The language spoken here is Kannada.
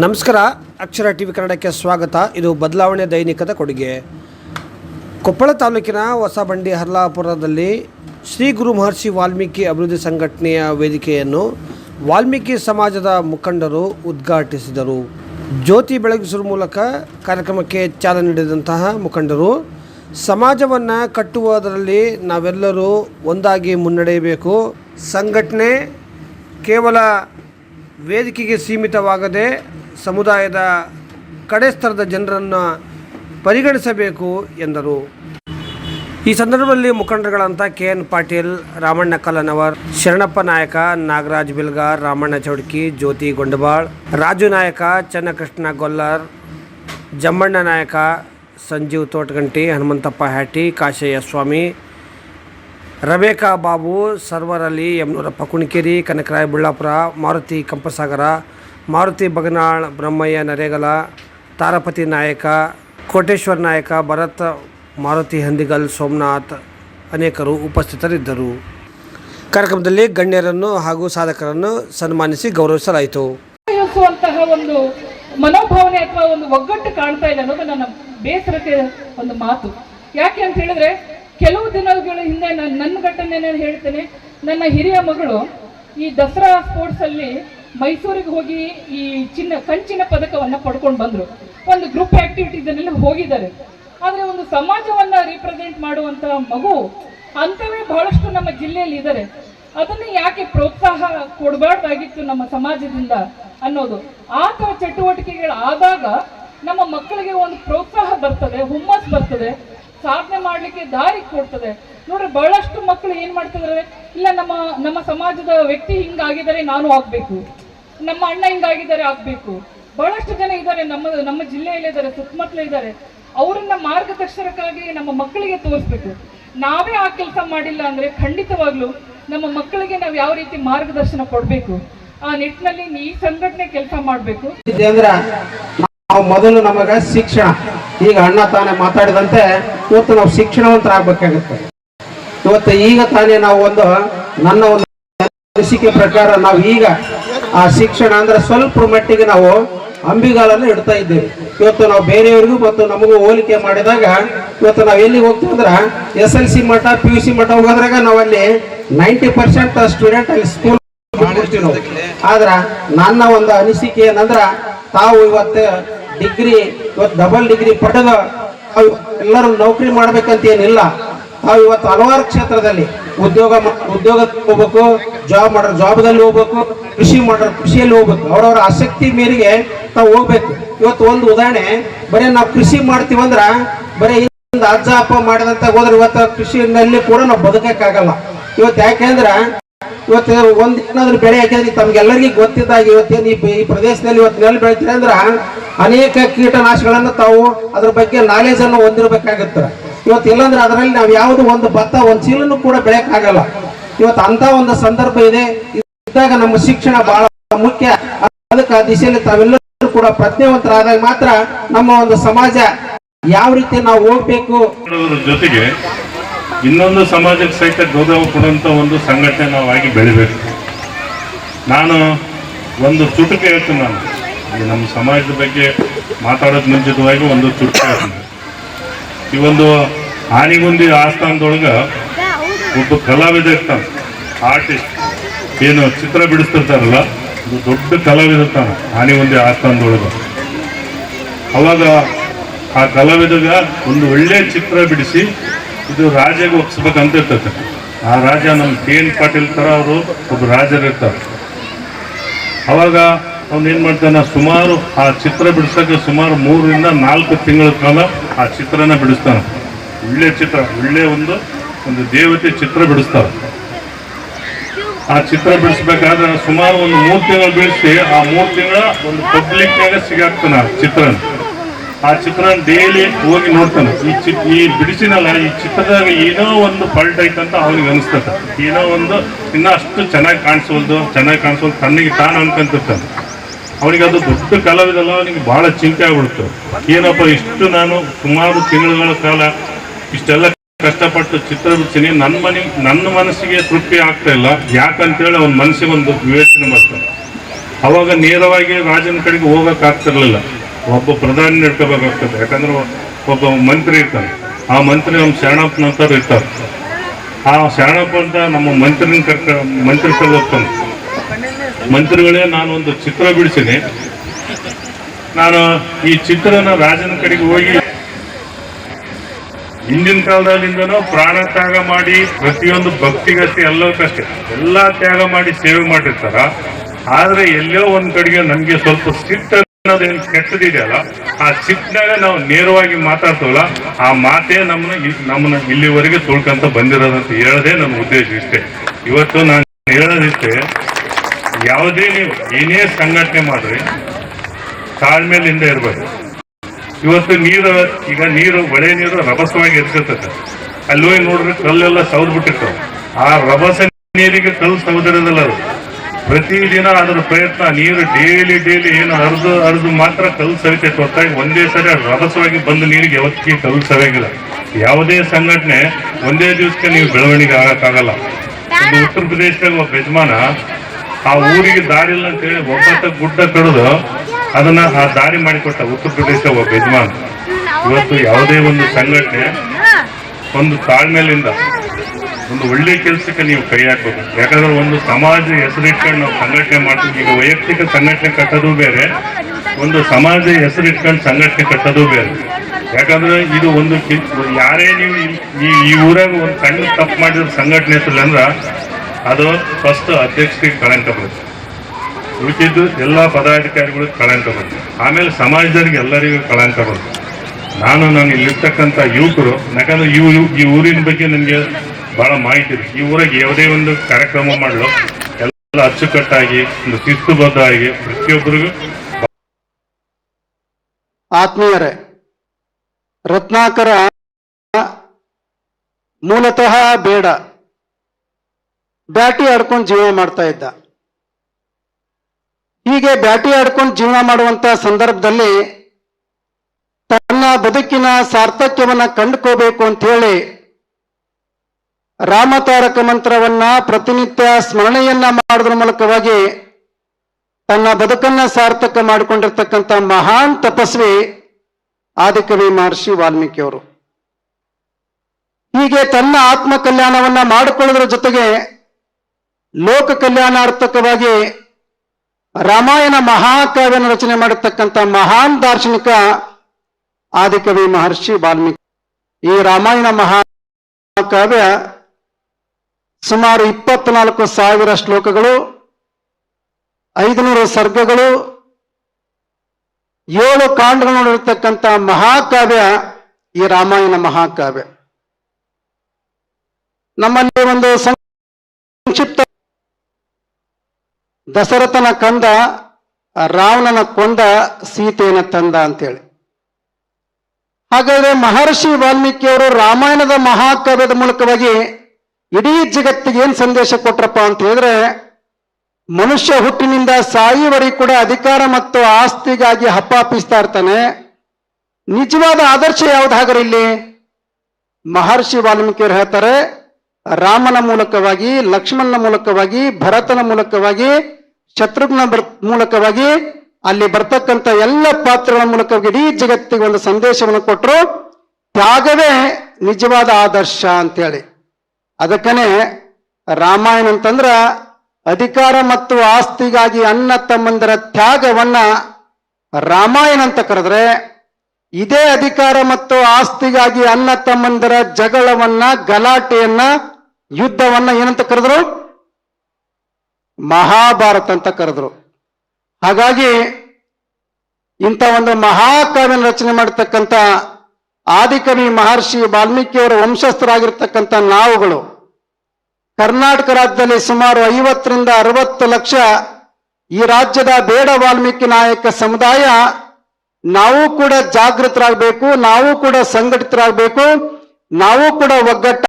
ನಮಸ್ಕಾರ. ಅಕ್ಷರ ಟಿ ವಿ ಕನ್ನಡಕ್ಕೆ ಸ್ವಾಗತ. ಇದು ಬದಲಾವಣೆ ದೈನಿಕದ ಕೊಡುಗೆ. ಕೊಪ್ಪಳ ತಾಲೂಕಿನ ಹೊಸಬಂಡಿ ಹರ್ಲಾಪುರದಲ್ಲಿ ಶ್ರೀ ಗುರು ಮಹರ್ಷಿ ವಾಲ್ಮೀಕಿ ಅಭಿವೃದ್ಧಿ ಸಂಘಟನೆಯ ವೇದಿಕೆಯನ್ನು ವಾಲ್ಮೀಕಿ ಸಮಾಜದ ಮುಖಂಡರು ಉದ್ಘಾಟಿಸಿದರು. ಜ್ಯೋತಿ ಬೆಳಗಿಸುವ ಮೂಲಕ ಕಾರ್ಯಕ್ರಮಕ್ಕೆ ಚಾಲನೆ ನೀಡಿದಂತಹ ಮುಖಂಡರು, ಸಮಾಜವನ್ನು ಕಟ್ಟುವುದರಲ್ಲಿ ನಾವೆಲ್ಲರೂ ಒಂದಾಗಿ ಮುನ್ನಡೆಯಬೇಕು. ಸಂಘಟನೆ ಕೇವಲ ವೇದಿಕೆಗೆ ಸೀಮಿತವಾಗದೆ ಸಮುದಾಯದ ಕಡೆ ಸ್ತರದ ಜನರನ್ನು ಪರಿಗಣಿಸಬೇಕು ಎಂದರು. ಈ ಸಂದರ್ಭದಲ್ಲಿ ಮುಖಂಡರುಗಳಂಥ ಕೆ ಎನ್ ಪಾಟೀಲ್, ರಾಮಣ್ಣ ಕಲ್ಲನವರ್, ಶರಣಪ್ಪ ನಾಯಕ, ನಾಗರಾಜ್ ಬಿಲ್ಗಾರ್, ರಾಮಣ್ಣ ಚೌಡ್ಕಿ, ಜ್ಯೋತಿ ಗೊಂಡಬಾಳ್, ರಾಜು ನಾಯಕ, ಚನ್ನಕೃಷ್ಣ ಗೊಲ್ಲರ್, ಜಮ್ಮಣ್ಣ ನಾಯಕ, ಸಂಜೀವ್ ತೋಟಗಂಟಿ, ಹನುಮಂತಪ್ಪ ಹ್ಯಾಟಿ, ಕಾಶಯ್ಯ ಸ್ವಾಮಿ, ರಬೇಕಾ ಬಾಬು ಸರ್ವರ್ ಅಲಿ ಯಮನೂರಪ್ಪ ಕುಣಿಕೇರಿ, ಕನಕರಾಯ ಬಳ್ಳಾಪುರ, ಮಾರುತಿ ಕಂಪಸಾಗರ ಮಾರುತಿ ಬಗನಾಳ್, ಬ್ರಹ್ಮಯ್ಯ ನರೇಗಲ, ತಾರಪತಿ ನಾಯಕ, ಕೋಟೇಶ್ವರ ನಾಯಕ, ಭರತ್, ಮಾರುತಿ ಹಂದಿಗಲ್ ಸೋಮನಾಥ್ ಅನೇಕರು ಉಪಸ್ಥಿತರಿದ್ದರು. ಕಾರ್ಯಕ್ರಮದಲ್ಲಿ ಗಣ್ಯರನ್ನು ಹಾಗೂ ಸಾಧಕರನ್ನು ಸನ್ಮಾನಿಸಿ ಗೌರವಿಸಲಾಯಿತು. ಒಂದು ಮನೋಭಾವನೆ ಅಥವಾ ಒಂದು ಒಗ್ಗಟ್ಟು ಕಾಣ್ತಾ ಇದೆ ಅನ್ನೋದು ನನ್ನ ಬೇಸರಕ್ಕೆ ಒಂದು ಮಾತು. ಯಾಕೆ ಅಂತ ಹೇಳಿದ್ರೆ, ಕೆಲವು ದಿನಗಳ ಹಿಂದೆ ನಾನು ನನ್ನ ಘಟನೆ ಹೇಳ್ತೇನೆ. ನನ್ನ ಹಿರಿಯ ಮಗಳು ಈ ದಸರಾ ಸ್ಪೋರ್ಟ್ಸ್ ಅಲ್ಲಿ ಮೈಸೂರಿಗೆ ಹೋಗಿ ಈ ಚಿನ್ನ ಕಂಚಿನ ಪದಕವನ್ನು ಪಡ್ಕೊಂಡು ಬಂದರು. ಒಂದು ಗ್ರೂಪ್ ಆಕ್ಟಿವಿಟೀಸ್ ಹೋಗಿದ್ದಾರೆ. ಆದರೆ ಒಂದು ಸಮಾಜವನ್ನು ರಿಪ್ರೆಸೆಂಟ್ ಮಾಡುವಂಥ ಮಗು ಅಂಥವೇ ಬಹಳಷ್ಟು ನಮ್ಮ ಜಿಲ್ಲೆಯಲ್ಲಿ ಇದ್ದಾರೆ. ಅದನ್ನು ಯಾಕೆ ಪ್ರೋತ್ಸಾಹ ಕೊಡಬಾರ್ದಾಗಿತ್ತು ನಮ್ಮ ಸಮಾಜದಿಂದ ಅನ್ನೋದು. ಆ ಥರ ಚಟುವಟಿಕೆಗಳು ಆದಾಗ ನಮ್ಮ ಮಕ್ಕಳಿಗೆ ಒಂದು ಪ್ರೋತ್ಸಾಹ ಬರ್ತದೆ, ಹುಮ್ಮಸ್ ಬರ್ತದೆ, ಸಾಧನೆ ಮಾಡಲಿಕ್ಕೆ ದಾರಿ ಕೊಡ್ತದೆ. ನೋಡ್ರಿ, ಬಹಳಷ್ಟು ಮಕ್ಕಳು ಏನು ಮಾಡ್ತಿದ್ದಾರೆ? ಇಲ್ಲ, ನಮ್ಮ ನಮ್ಮ ಸಮಾಜದ ವ್ಯಕ್ತಿ ಹಿಂಗಾಗಿದ್ದಾರೆ, ನಾನು ಆಗ್ಬೇಕು. ನಮ್ಮ ಅಣ್ಣ ಹಿಂಗಾಗಿದ್ದಾರೆ ಆಗ್ಬೇಕು. ಬಹಳಷ್ಟು ಜನ ಇದ್ದಾರೆ. ನಮ್ಮ ನಮ್ಮ ಜಿಲ್ಲೆಯಲ್ಲಿ ಇದ್ದಾರೆ. ಸುತ್ತಮುತ್ತಲೇ ಇದ್ದಾರೆ. ಅವರನ್ನ ಮಾರ್ಗದರ್ಶನಕ್ಕಾಗಿ ನಮ್ಮ ಮಕ್ಕಳಿಗೆ ತೋರಿಸ್ಬೇಕು. ನಾವೇ ಆ ಕೆಲಸ ಮಾಡಿಲ್ಲ ಅಂದ್ರೆ ಖಂಡಿತವಾಗ್ಲೂ ನಮ್ಮ ಮಕ್ಕಳಿಗೆ ನಾವು ಯಾವ ರೀತಿ ಮಾರ್ಗದರ್ಶನ ಕೊಡಬೇಕು? ಆ ನಿಟ್ಟಿನಲ್ಲಿ ಈ ಸಂಘಟನೆ ಕೆಲಸ ಮಾಡಬೇಕು. ನಾವು ಮೊದಲು ನಮಗ ಶಿಕ್ಷಣ, ಈಗ ಅಣ್ಣ ತಾನೇ ಮಾತಾಡಿದಂತೆ ಇವತ್ತು ನಾವು ಶಿಕ್ಷಣವಂತರಾಗಬೇಕಾಗುತ್ತೆ. ಇವತ್ತು ಈಗ ತಾನೇ ನಾವು ಒಂದು ನನ್ನ ಒಂದು ಅನಿಸಿಕೆ ಪ್ರಕಾರ ನಾವು ಈಗ ಆ ಶಿಕ್ಷಣ ಅಂದ್ರೆ ಸ್ವಲ್ಪ ಮಟ್ಟಿಗೆ ನಾವು ಅಂಬಿಗಾಲನ್ನು ಇಡ್ತಾ ಇದ್ದೇವೆ. ಇವತ್ತು ನಾವು ಬೇರೆಯವರಿಗೂ ಮತ್ತು ನಮಗೂ ಹೋಲಿಕೆ ಮಾಡಿದಾಗ ಇವತ್ತು ನಾವು ಎಲ್ಲಿ ಹೋಗ್ತೀವಿ ಅಂದ್ರೆ ಎಸ್ ಎಲ್ ಸಿ ಮಟ್ಟ ಪಿ ಯು ಸಿ ಮಟ್ಟ ಹೋಗೋದ್ರಾಗ ನಾವಲ್ಲಿ ನೈಂಟಿ ಪರ್ಸೆಂಟ್ ಸ್ಟೂಡೆಂಟ್ ಅಲ್ಲಿ ಸ್ಕೂಲ್ ಆದ್ರೆ ನನ್ನ ಒಂದು ಅನಿಸಿಕೆ ಏನಂದ್ರ ತಾವು ಇವತ್ತು ಡಿಗ್ರಿ, ಇವತ್ತು ಡಬಲ್ ಡಿಗ್ರಿ ಪಡೆದು ಎಲ್ಲರೂ ನೌಕರಿ ಮಾಡ್ಬೇಕಂತ ಏನಿಲ್ಲ. ತಾವು ಇವತ್ತು ಹಲವಾರು ಕ್ಷೇತ್ರದಲ್ಲಿ ಉದ್ಯೋಗ ಉದ್ಯೋಗಕ್ಕೆ ಉದ್ಯೋಗ ಹೋಗ್ಬೇಕು ಜಾಬ್ ಮಾಡೋರು ಜಾಬ್ದಲ್ಲಿ ಹೋಗ್ಬೇಕು, ಕೃಷಿ ಮಾಡೋರು, ಕೃಷಿಯಲ್ಲಿ ಹೋಗ್ಬೇಕು. ಅವ್ರವ್ರ ಆಸಕ್ತಿ ಮೇರೆಗೆ ತಾವು ಹೋಗ್ಬೇಕು. ಇವತ್ತು ಒಂದು ಉದಾಹರಣೆ, ಬರೀ ನಾವು ಕೃಷಿ ಮಾಡ್ತೀವಂದ್ರ ಬರೀ ಹಿಂದ್ ಅಜ್ಜ, ಅಪ್ಪ ಮಾಡಿದಂತ ಹೋದ್ರೆ ಇವತ್ತು ಕೃಷಿನಲ್ಲಿ ಕೂಡ ನಾವು ಬದುಕಕ್ಕಾಗಲ್ಲ. ಇವತ್ತು ಯಾಕೆಂದ್ರ ಇವತ್ತು ಒಂದ್ ಏನಾದ್ರು ಬೆಳೆ ಹಾಕಿದ್ರೆ ತಮ್ಗೆಲ್ಲರಿಗೂ ಗೊತ್ತಿದ್ದಾಗ ಇವತ್ತೇನು ಈ ಪ್ರದೇಶದಲ್ಲಿ ಇವತ್ತು ನೆಲ್ ಬೆಳಿತೀರಿ ಅಂದ್ರ, ಅನೇಕ ಕೀಟನಾಶಕಗಳನ್ನು ತಾವು ಅದ್ರ ಬಗ್ಗೆ ನಾಲೆಜ್ ಅನ್ನು ಹೊಂದಿರಬೇಕಾಗುತ್ತೆ. ಇವತ್ತು ಇಲ್ಲಾಂದ್ರೆ ಅದರಲ್ಲಿ ನಾವು ಯಾವುದು ಒಂದು ಭತ್ತ, ಒಂದು ಚೀಲನೂ ಕೂಡ ಬೆಳೆಯಕ್ಕಾಗಲ್ಲ. ಇವತ್ತು ಅಂತ ಒಂದು ಸಂದರ್ಭ ಇದೆ. ಇದ್ದಾಗ ನಮ್ಮ ಶಿಕ್ಷಣ ಬಹಳ ಮುಖ್ಯ. ಅದಕ್ಕೆ ಆ ದಿಶೆಯಲ್ಲಿ ತಾವೆಲ್ಲರೂ ಕೂಡ ಪ್ರಜ್ಞಾವಂತರಾದಾಗ ಮಾತ್ರ ನಮ್ಮ ಒಂದು ಸಮಾಜ ಯಾವ ರೀತಿ ನಾವು ಹೋಗ್ಬೇಕು? ಜೊತೆಗೆ ಇನ್ನೊಂದು ಸಮಾಜಕ್ಕೆ ಸಹಿತ ಗೌರವ ಕೊಡುವಂಥ ಒಂದು ಸಂಘಟನೆ ನಾವಾಗಿ ಬೆಳಿಬೇಕು. ನಾನು ಒಂದು ಚುಟುಕು ಹೇಳ್ತೀನಿ ನಾನು. ನಮ್ಮ ಸಮಾಜದ ಬಗ್ಗೆ ಮಾತಾಡೋದು ಮುಂಚಿತವಾಗಿ ಒಂದು ಚುಟುಕು ಹೇಳ್ತೀನಿ. ಈ ಒಂದು ಆನೆಗುಂದಿ ಆಸ್ಥಾನದೊಳಗೆ ಒಬ್ಬ ಕಲಾವಿದ ಇರ್ತಾನೆ ಆರ್ಟಿಸ್ಟ್ ಏನು ಚಿತ್ರ ಬಿಡಿಸ್ತಿರ್ತಾರಲ್ಲ ಒಂದು ದೊಡ್ಡ ಕಲಾವಿದ ಇರ್ತಾನೆ ಆನೆಗುಂದಿ ಆಸ್ಥಾನದೊಳಗೆ. ಅವಾಗ ಆ ಕಲಾವಿದಗ ಒಂದು ಒಳ್ಳೆ ಚಿತ್ರ ಬಿಡಿಸಿ ಇದು ರಾಜಗೆ ಒಪ್ಸ್ಬೇಕಂತ ಇರ್ತೈತೆ. ಆ ರಾಜ ನಮ್ಮ ಕೆ ಎನ್ ಪಾಟೀಲ್ ಥರ ಅವರು ಒಬ್ಬ ರಾಜರಿರ್ತಾರೆ. ಅವಾಗ ಏನು ಮಾಡ್ತಾನೆ, ಸುಮಾರು ಆ ಚಿತ್ರ ಬಿಡಿಸೋಕೆ ಸುಮಾರು ಮೂರರಿಂದ ನಾಲ್ಕು ತಿಂಗಳ ಕಾಲ ಆ ಚಿತ್ರನ ಬಿಡಿಸ್ತಾನೆ. ಒಳ್ಳೆ ಚಿತ್ರ, ಒಳ್ಳೆ ಒಂದು ಒಂದು ದೇವತೆ ಚಿತ್ರ ಬಿಡಿಸ್ತಾರೆ ಆ ಚಿತ್ರ ಬಿಡಿಸ್ಬೇಕಾದ್ರೆ ಸುಮಾರು ಒಂದು ಮೂರು ತಿಂಗಳು ಬಿಡಿಸಿ ಆ ಮೂರು ತಿಂಗಳ ಒಂದು ಪಬ್ಲಿಕ್ನಾಗ ಸಿಗಾಕ್ತಾನೆ ಆ ಚಿತ್ರನ. ಆ ಚಿತ್ರ ಡೈಲಿ ಹೋಗಿ ನೋಡ್ತಾನೆ. ಈ ಚಿ ಈ ಬಿಡಿಸಿನಲ್ಲ, ಈ ಚಿತ್ರದಾಗ ಏನೋ ಒಂದು ಫಾಲ್ಟ್ ಐತಂತ ಅವನಿಗೆ ಅನಿಸ್ತದೆ ಏನೋ ಒಂದು ಇನ್ನೂ ಅಷ್ಟು ಚೆನ್ನಾಗಿ ಕಾಣಿಸೋದು ಚೆನ್ನಾಗಿ ಕಾಣಿಸೋದು ತನ್ನಿಗೆ ತಾನು ಅನ್ಕೊಂತಿರ್ತಾನೆ. ಅವನಿಗೆ ಅದು ದೊಡ್ಡ ಕಲಾವಿದಲ್ಲ ಅವನಿಗೆ ಬಹಳ ಚಿಂತೆ ಆಗ್ಬಿಡ್ತು ಏನಪ್ಪ, ಇಷ್ಟು ನಾನು ಸುಮಾರು ತಿಂಗಳುಗಳ ಕಾಲ ಇಷ್ಟೆಲ್ಲ ಕಷ್ಟಪಟ್ಟು ಚಿತ್ರ ಬಿಡ್ತೀನಿ ನನ್ನ ಮನೆ, ನನ್ನ ಮನಸ್ಸಿಗೆ ತೃಪ್ತಿ ಆಗ್ತಾ ಇಲ್ಲ. ಯಾಕಂತೇಳಿ ಅವನ ಮನಸ್ಸಿಗೆ ಒಂದು ವಿವೇಚನೆ ಮಾಡ್ತಾನೆ. ಅವಾಗ ನೇರವಾಗಿ ರಾಜನ ಕಡೆಗೆ ಹೋಗೋಕ್ಕಾಗ್ತಿರ್ಲಿಲ್ಲ. ಒಬ್ಬ ಪ್ರಧಾನಿ ನಡ್ಕೋಬೇಕಾಗ್ತದೆ. ಯಾಕಂದ್ರೆ ಒಬ್ಬ ಮಂತ್ರಿ ಇರ್ತಾನೆ. ಆ ಮಂತ್ರಿ ನಮ್ಮ ಶರಣಪ್ಪನಂತಾರು ಇರ್ತಾರೆ. ಆ ಶರಣಪ್ಪ ಅಂತ ನಮ್ಮ ಮಂತ್ರಿನ ಕರ್ಕ, ಮಂತ್ರಿ ಕಡೆ ಹೋಗ್ತಾನೆ. ಮಂತ್ರಿಗಳೇ, ನಾನು ಒಂದು ಚಿತ್ರ ಬಿಡಿಸಿದೆ. ನಾನು ಈ ಚಿತ್ರನ ರಾಜನ ಕಡೆಗೆ ಹೋಗಿ ಹಿಂದಿನ ಕಾಲದಲ್ಲಿಂದನೂ ಪ್ರಾಣ ತ್ಯಾಗ ಮಾಡಿ ಪ್ರತಿಯೊಂದು ಭಕ್ತಿಗತಿ ಎಲ್ಲಕ್ಕಷ್ಟೇ ಎಲ್ಲಾ ತ್ಯಾಗ ಮಾಡಿ ಸೇವೆ ಮಾಡಿರ್ತಾರ. ಆದ್ರೆ ಎಲ್ಲೋ ಒಂದ್ ಕಡೆಗೆ ನಮ್ಗೆ ಸ್ವಲ್ಪ ಸಿಟ್ಟ ಅನ್ನೋದೇನು ಕೆಟ್ಟದಿದೆಯಲ್ಲ, ಆ ಸಿಟ್ನಾಗ ನಾವು ನೇರವಾಗಿ ಮಾತಾಡ್ತೀವಲ್ಲ, ಆ ಮಾತೇ ನಮ್ಮನ್ನ ನಮ್ಮನ್ನ ಇಲ್ಲಿವರೆಗೆ ತುಳ್ಕೊಂತ ಬಂದಿರೋದಂತ ಹೇಳದೆ ನನ್ನ ಉದ್ದೇಶ ಇಷ್ಟೇ. ಇವತ್ತು ನಾನು ಹೇಳೋದಿಷ್ಟೇ ಯಾವುದೇ ನೀವು ಏನೇ ಸಂಘಟನೆ ಮಾಡ್ರಿ ತಾಳ್ಮೇಲಿಂದ ಇರಬೇಕು ಇವತ್ತು ನೀರು, ಈಗ ನೀರು ಒಳೆ ನೀರು ರಭಸವಾಗಿ ಇರ್ತಿರ್ತದೆ ಅಲ್ಲಿ ಹೋಗಿ ನೋಡ್ರಿ ಕಲ್ಲೆಲ್ಲ ಬಿಟ್ಟಿರ್ತಾವ ಆ ರಭಸ ನೀರಿಗೆ ಕಲ್ಲು ಸವದಿರೋದಿಲ್ಲ ಅದು. ಪ್ರತಿದಿನ ಅದರ ಪ್ರಯತ್ನ, ನೀರು ಡೈಲಿ ಡೈಲಿ ಏನು ಅರ್ಧ ಅರ್ಧ ಮಾತ್ರ ಕಲ್ಲು ಸವಿತೈತೆ ಹೊರತಾಗಿ ಒಂದೇ ಸರಿ ರಭಸವಾಗಿ ಬಂದ ನೀರಿಗೆ ಯಾವತ್ತಿಗೆ ಕಲ್ಲು ಸವಿಯಾಗಿಲ್ಲ ಯಾವುದೇ ಸಂಘಟನೆ ಒಂದೇ ದಿವಸಕ್ಕೆ ನೀವು ಬೆಳವಣಿಗೆ ಆಗಕ್ಕಾಗಲ್ಲ. ಉತ್ತರ ಪ್ರದೇಶದಾಗ ಒಬ್ಬ ಯಜಮಾನ ಆ ಊರಿಗೆ ದಾರಿ ಇಲ್ಲ ಅಂತ ಹೇಳಿ ಒಬ್ಬತ್ತ ಗುಡ್ಡ ಕಡಿದು ಅದನ್ನ ಆ ದಾರಿ ಮಾಡಿಕೊಟ್ಟ ಉತ್ತರ ಪ್ರದೇಶ ಒಬ್ಬ ಯಜಮಾನ್. ಇವತ್ತು ಯಾವುದೇ ಒಂದು ಸಂಘಟನೆ ಒಂದು ತಾಳ್ಮೆಲಿಂದ ಒಂದು ಒಳ್ಳೆ ಕೆಲಸಕ್ಕೆ ನೀವು ಕೈ ಹಾಕ್ಬೇಕು. ಯಾಕಂದ್ರೆ ಒಂದು ಸಮಾಜ ಹೆಸರಿಟ್ಕೊಂಡು ನಾವು ಸಂಘಟನೆ ಮಾಡ್ತೀವಿ. ಈಗ ವೈಯಕ್ತಿಕ ಸಂಘಟನೆ ಕಟ್ಟೋದು ಬೇರೆ, ಒಂದು ಸಮಾಜ ಹೆಸರಿಟ್ಕೊಂಡು ಸಂಘಟನೆ ಕಟ್ಟೋದು ಬೇರೆ. ಯಾಕಂದ್ರೆ ಇದು ಒಂದು ಯಾರೇ ನೀವು ಈ- ಊರಾಗ ಒಂದು ಸಣ್ಣ ತಪ್ಪು ಮಾಡಿದ ಸಂಘಟನೆ ಹೆಸರು ಅಂದ್ರ ಅದು ಫಸ್ಟ್ ಅಧ್ಯಕ್ಷರಿಗೆ ಕಳಂಕ ಬರುತ್ತೆ ಉಳಿತಿದ್ದು ಎಲ್ಲ ಪದಾಧಿಕಾರಿಗಳು ಕಳಂಕ ಬಂತು. ಆಮೇಲೆ ಸಮಾಜದವ್ರಿಗೆ ಎಲ್ಲರಿಗೂ ಕಳಂಕ ಬಂತು. ನಾನು ನಾನು ಇಲ್ಲಿರ್ತಕ್ಕಂಥ ಯುವಕರು, ಯಾಕಂದ್ರೆ ಇವು ಈ ಊರಿನ ಬಗ್ಗೆ ನನಗೆ ಬಹಳ ಮಾಹಿತಿ ಇದೆ. ಈ ಊರಾಗ ಯಾವುದೇ ಒಂದು ಕಾರ್ಯಕ್ರಮ ಮಾಡಲು, ಎಲ್ಲ ಅಚ್ಚುಕಟ್ಟಾಗಿ, ಒಂದು ಶಿಸ್ತುಬದ್ಧವಾಗಿ ಪ್ರತಿಯೊಬ್ಬರಿಗೂ ಆತ್ಮೀಯರೇ, ರತ್ನಾಕರ ಮೂಲತಃ ಬೇಡ. ಬ್ಯಾಟಿ ಆಡ್ಕೊಂಡು ಜೀವನ ಮಾಡ್ತಾ ಇದ್ದ. ಹೀಗೆ ಬ್ಯಾಟಿ ಆಡ್ಕೊಂಡು ಜೀವನ ಮಾಡುವಂತ ಸಂದರ್ಭದಲ್ಲಿ ತನ್ನ ಬದುಕಿನ ಸಾರ್ಥಕ್ಯವನ್ನ ಕಂಡುಕೋಬೇಕು ಅಂತ ಹೇಳಿ ರಾಮತಾರಕ ಮಂತ್ರವನ್ನ ಪ್ರತಿನಿತ್ಯ ಸ್ಮರಣೆಯನ್ನ ಮಾಡೋದ್ರ ಮೂಲಕವಾಗಿ ತನ್ನ ಬದುಕನ್ನ ಸಾರ್ಥಕ ಮಾಡಿಕೊಂಡಿರ್ತಕ್ಕಂಥ ಮಹಾನ್ ತಪಸ್ವಿ ಆದಿಕವಿ ಮಹರ್ಷಿ ವಾಲ್ಮೀಕಿಯವರು. ಹೀಗೆ ತನ್ನ ಆತ್ಮ ಕಲ್ಯಾಣವನ್ನ ಮಾಡಿಕೊಳ್ಳೋದ್ರ ಜೊತೆಗೆ ಲೋಕ ಕಲ್ಯಾಣಾರ್ಥಕವಾಗಿ ರಾಮಾಯಣ ಮಹಾಕಾವ್ಯನ ರಚನೆ ಮಾಡಿರ್ತಕ್ಕಂಥ ಮಹಾನ್ ದಾರ್ಶನಿಕ ಆದಿಕವಿ ಮಹರ್ಷಿ ವಾಲ್ಮೀಕಿ. ಈ ರಾಮಾಯಣ ಮಹಾಕಾವ್ಯ ಸುಮಾರು ಇಪ್ಪತ್ನಾಲ್ಕು ಸಾವಿರ ಶ್ಲೋಕಗಳು, ಐದುನೂರು ಸರ್ಗಗಳು, ಏಳು ಕಾಂಡಗಳಿರ್ತಕ್ಕಂಥ ಮಹಾಕಾವ್ಯ ಈ ರಾಮಾಯಣ ಮಹಾಕಾವ್ಯ. ನಮ್ಮಲ್ಲಿ ಒಂದು ಸಂಕ್ಷಿಪ್ತ ದಶರಥನ ಕಂದ, ರಾವಣನ ಕೊಂದ ಸೀತೆಯನ್ನ ತಂದ ಅಂತೇಳಿ. ಹಾಗಾದ್ರೆ ಮಹರ್ಷಿ ವಾಲ್ಮೀಕಿಯವರು ರಾಮಾಯಣದ ಮಹಾಕಾವ್ಯದ ಮೂಲಕವಾಗಿ ಇಡೀ ಜಗತ್ತಿಗೆ ಏನ್ ಸಂದೇಶ ಕೊಟ್ರಪ್ಪ ಅಂತ ಹೇಳಿದ್ರೆ, ಮನುಷ್ಯ ಹುಟ್ಟಿನಿಂದ ಸಾಯುವವರೆಗೂ ಕೂಡ ಅಧಿಕಾರ ಮತ್ತು ಆಸ್ತಿಗಾಗಿ ಹಪ್ಪಾಪಿಸ್ತಾ ಇರ್ತಾನೆ. ನಿಜವಾದ ಆದರ್ಶ ಯಾವ್ದು ಮಹರ್ಷಿ ವಾಲ್ಮೀಕಿಯವರು ಹೇಳ್ತಾರೆ ರಾಮನ ಮೂಲಕವಾಗಿ, ಲಕ್ಷ್ಮಣನ ಮೂಲಕವಾಗಿ, ಭರತನ ಮೂಲಕವಾಗಿ, ಶತ್ರುಘ್ನ ಮೂಲಕವಾಗಿ, ಅಲ್ಲಿ ಬರ್ತಕ್ಕಂಥ ಎಲ್ಲ ಪಾತ್ರಗಳ ಮೂಲಕವಾಗಿ ಇಡೀ ಜಗತ್ತಿಗೆ ಒಂದು ಸಂದೇಶವನ್ನು ಕೊಟ್ಟರು ತ್ಯಾಗವೇ ನಿಜವಾದ ಆದರ್ಶ ಅಂತೇಳಿ. ಅದಕ್ಕನೆ ರಾಮಾಯಣ ಅಂತಂದ್ರ ಅಧಿಕಾರ ಮತ್ತು ಆಸ್ತಿಗಾಗಿ ಅನ್ನ ತಮ್ಮಂದರ ತ್ಯಾಗವನ್ನ ರಾಮಾಯಣ ಅಂತ ಕರೆದ್ರೆ, ಇದೇ ಅಧಿಕಾರ ಮತ್ತು ಆಸ್ತಿಗಾಗಿ ಅನ್ನ ತಮ್ಮಂದರ ಜಗಳವನ್ನ, ಗಲಾಟೆಯನ್ನ ಯುದ್ಧವನ್ನ ಏನಂತ ಕರೆದ್ರು? ಮಹಾಭಾರತ ಅಂತ ಕರೆದ್ರು. ಹಾಗಾಗಿ ಇಂಥ ಒಂದು ಮಹಾಕಾವ್ಯ ರಚನೆ ಮಾಡತಕ್ಕಂಥ ಆದಿಕವಿ ಮಹರ್ಷಿ ವಾಲ್ಮೀಕಿಯವರ ವಂಶಸ್ಥರಾಗಿರ್ತಕ್ಕಂಥ ನಾವುಗಳು ಕರ್ನಾಟಕ ರಾಜ್ಯದಲ್ಲಿ ಸುಮಾರು ಐವತ್ತರಿಂದ ಅರವತ್ತು ಲಕ್ಷ ಈ ರಾಜ್ಯದ ಬೇಡ ವಾಲ್ಮೀಕಿ ನಾಯಕ ಸಮುದಾಯ ನಾವು ಕೂಡ ಜಾಗೃತರಾಗಬೇಕು, ನಾವು ಕೂಡ ಸಂಘಟಿತರಾಗಬೇಕು, ನಾವು ಕೂಡ ಒಗ್ಗಟ್ಟ